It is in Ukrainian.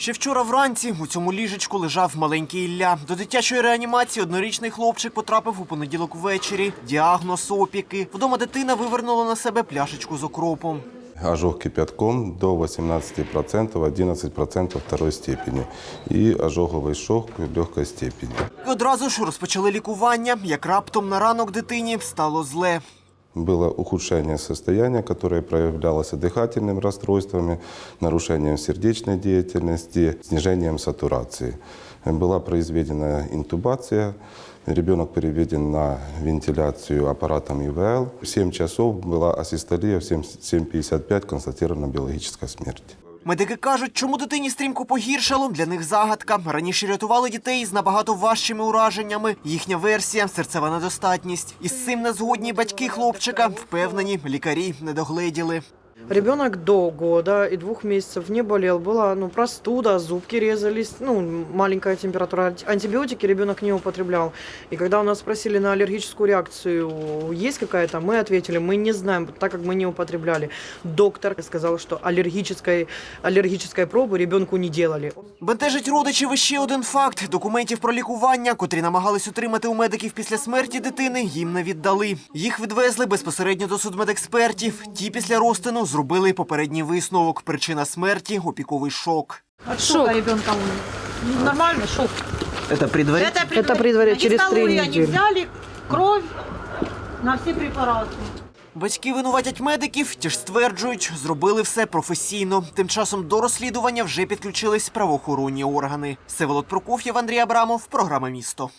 Ще вчора вранці у цьому ліжечку лежав маленький Ілля. До дитячої реанімації однорічний хлопчик потрапив у понеділок ввечері. Діагноз опіки. Вдома дитина вивернула на себе пляшечку з окропом. Ожог кипятком до 18%, 11% второй степени. И ожоговый шок легкой степени. І одразу ж розпочали лікування, як раптом на ранок дитині стало зле Было ухудшение состояния, которое проявлялось дыхательными расстройствами, нарушением сердечной деятельности, снижением сатурации. Была произведена интубация, ребенок переведен на вентиляцию аппаратом ИВЛ. В 7 часов была асистолия, в 7 7.55 констатирована биологическая смерть. Медики кажуть, чому дитині стрімко погіршало, для них загадка. Раніше рятували дітей з набагато важчими ураженнями. Їхня версія серцева недостатність. Із цим не згодні батьки хлопчика. Впевнені, лікарі не догледіли. Ребенок до года и двух месяцев не болел. Была ну, простуда, зубки резались, ну, маленькая температура. Анти- Антибиотики ребенок не употреблял. И когда у нас спросили на аллергическую реакцию, есть какая-то, мы ответили, мы не знаем, так как мы не употребляли. Доктор сказал, что аллергической, аллергической пробы ребенку не делали. Бентежить родичів іще один факт: документів про лікування, котрі намагались отримати у медиків після смерті дитини, їм не віддали. Їх відвезли безпосередньо до судмедекспертів. Ті після розтину зробили попередній висновок. Причина смерті опіковий шок. От шока ребенка умер. Ну, Нормально, шок. Це предварительно? Это предварительно. Это предварительно, через три Гистологию недели. они взяли, кровь на все препараты. Батьки винуватять медиків, ті ж стверджують, зробили все професійно. Тим часом до розслідування вже підключились правоохоронні органи. Всеволод Прокоф'єв, Андрій Абрамов, програма Місто.